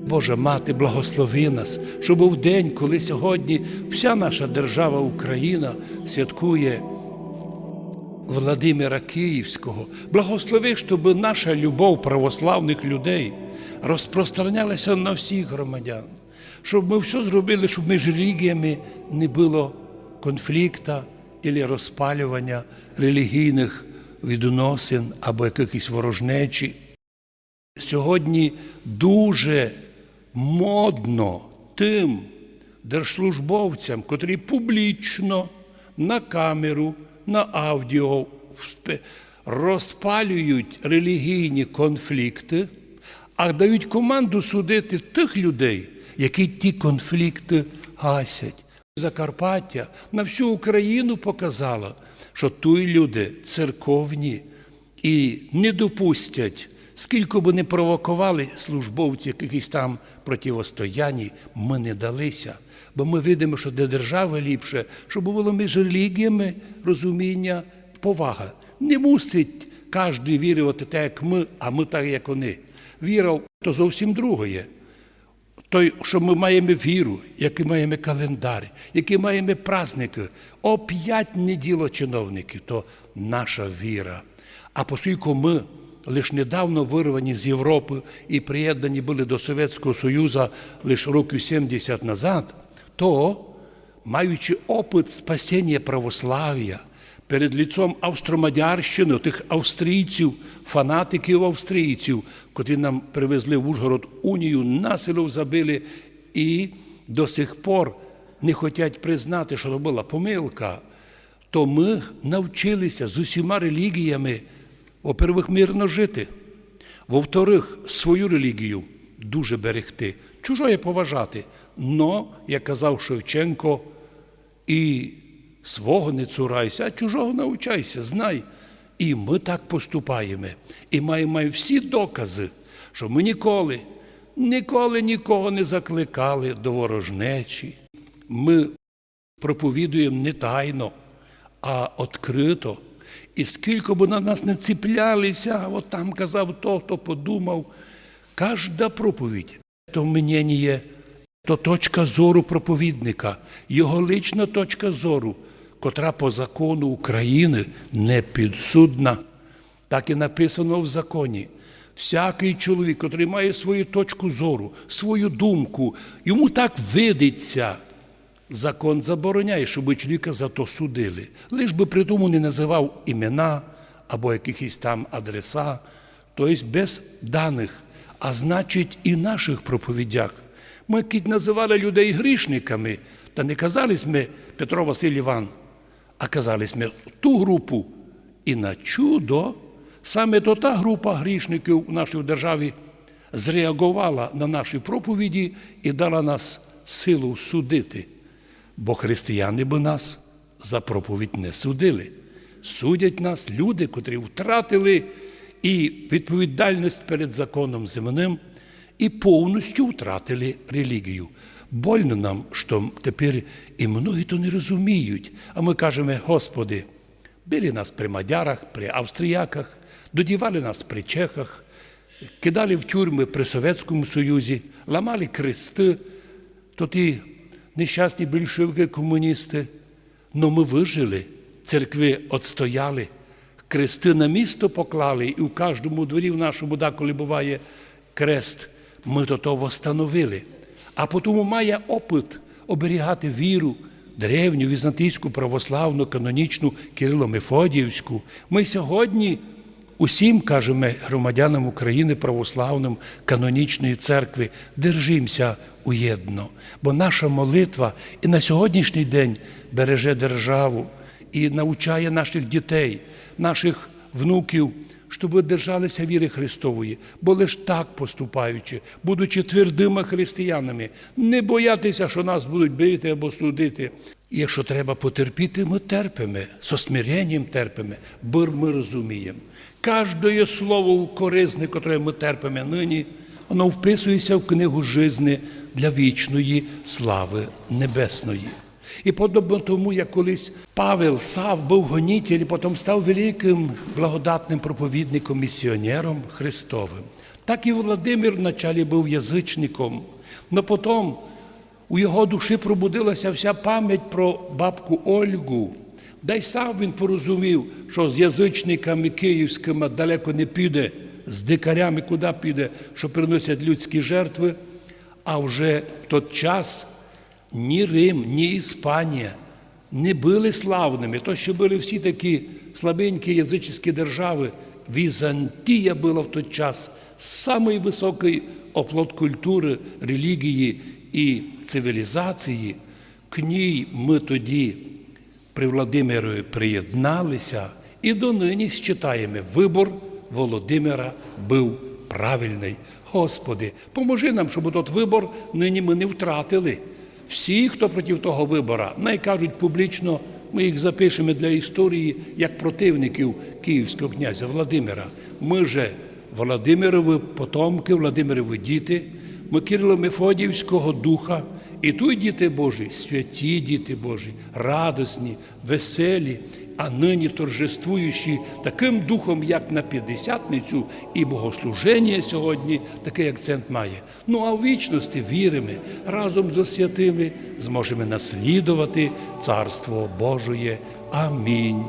Божа мати, благослови нас, щоб був день, коли сьогодні вся наша держава Україна святкує Владимира Київського. Благослови, щоб наша любов православних людей розпространялася на всіх громадян, щоб ми все зробили, щоб між релігіями не було конфлікта або розпалювання релігійних відносин або якихось ворожнечі. Сьогодні дуже модно тим держслужбовцям, котрі публічно на камеру, на аудіо розпалюють релігійні конфлікти, а дають команду судити тих людей, які ті конфлікти гасять. Закарпаття на всю Україну показало, що тут люди церковні і не допустять, скільки б не провокували службовці якихось там противостоянь, ми не далися. Бо ми видимо, що для держави ліпше, щоб було між релігіями розуміння, повага. Не мусить кожен вірити так, як ми, а ми так, як вони. Віра то зовсім друге. Той, що ми маємо віру, який маємо календар, які маємо праздники, о п'ять неділо чиновників, то наша віра. А оскільки ми лише недавно вирвані з Європи і приєднані були до Совєтського Союзу лише років 70 назад, то, маючи опит спасіння православ'я, перед ліцом Австромадярщини, тих австрійців, фанатиків австрійців, котрі нам привезли в Ужгород унію, насилу забили і до сих пор не хочуть признати, що це була помилка, то ми навчилися з усіма релігіями, во-первых, мирно жити, во-вторых, свою релігію дуже берегти, чужої поважати. Но, як казав Шевченко, і свого не цурайся, а чужого навчайся, знай. І ми так поступаємо. І маємо всі докази, що ми ніколи, ніколи нікого не закликали до ворожнечі. Ми проповідуємо не тайно, а відкрито. І скільки б на нас не ціплялися, от там казав то, хто подумав. Кожна проповідь то мнення то точка зору проповідника, його лична точка зору, котра по закону України не підсудна. Так і написано в законі. Всякий чоловік, котрий має свою точку зору, свою думку, йому так видиться. Закон забороняє, щоб чоловіка за то судили. Лиш би при тому не називав імена або якихось там адреса, тобто без даних, а значить і наших проповідях. Ми кіть називали людей грішниками, та не казали ми Петро Василь Іван, а казали ми ту групу. І на чудо саме то та група грішників в нашій державі зреагувала на наші проповіді і дала нас силу судити. Бо християни би нас за проповідь не судили. Судять нас люди, котрі втратили і відповідальність перед законом земним, і повністю втратили релігію. Больно нам, що тепер і многі то не розуміють. А ми кажемо, Господи, били нас при мадярах, при австріяках, додівали нас при чехах, кидали в тюрми при Совєтському Союзі, ламали крести, то ті нещасні більшовики, комуністи. Но ми вижили, церкви отстояли, крести на місто поклали, і в кожному дворі в нашому, да, коли буває крест, ми до того встановили. А потім має опит оберігати віру, древню, візантійську, православну, канонічну, Кирило-Мефодіївську. Ми сьогодні усім кажемо громадянам України православним канонічної церкви, держимося уєдно, бо наша молитва і на сьогоднішній день береже державу і навчає наших дітей, наших внуків, щоб держалися віри Христової, бо лиш так поступаючи, будучи твердими християнами, не боятися, що нас будуть бити або судити. Якщо треба потерпіти, ми терпимо, со смиренням терпимо, бо ми розуміємо. Кожне слово корисне, яке ми терпимо нині, воно вписується в книгу жизни для вічної слави небесної. І подобно тому, як колись Павел Сав був гонітель, потім став великим благодатним проповідником, місіонером Христовим. Так і Володимир вначалі був язичником, але потім у його душі пробудилася вся пам'ять про бабку Ольгу. Да й сам він порозумів, що з язичниками київськими далеко не піде, з дикарями куди піде, що приносять людські жертви. А вже в той час ні Рим, ні Іспанія не були славними, то що були всі такі слабенькі язичні держави. Візантія була в той час самий високий оплот культури, релігії і цивілізації. К ній ми тоді при Владимирові приєдналися і донині считаємо, вибор Володимира був правильний. Господи, поможи нам, щоб тот вибор нині ми не втратили. Всі, хто проти того вибора, най кажуть публічно, ми їх запишемо для історії як противників київського князя Владимира. Ми же Володимирові потомки, Володимирові діти, ми Кирило Мефодіївського духа. І тут діти Божі, святі діти Божі, радосні, веселі, а нині торжествуючі таким духом, як на п'ятдесятницю, і богослуження сьогодні такий акцент має. Ну а в вічності віримо, разом з святими зможемо наслідувати Царство Божоє. Амінь.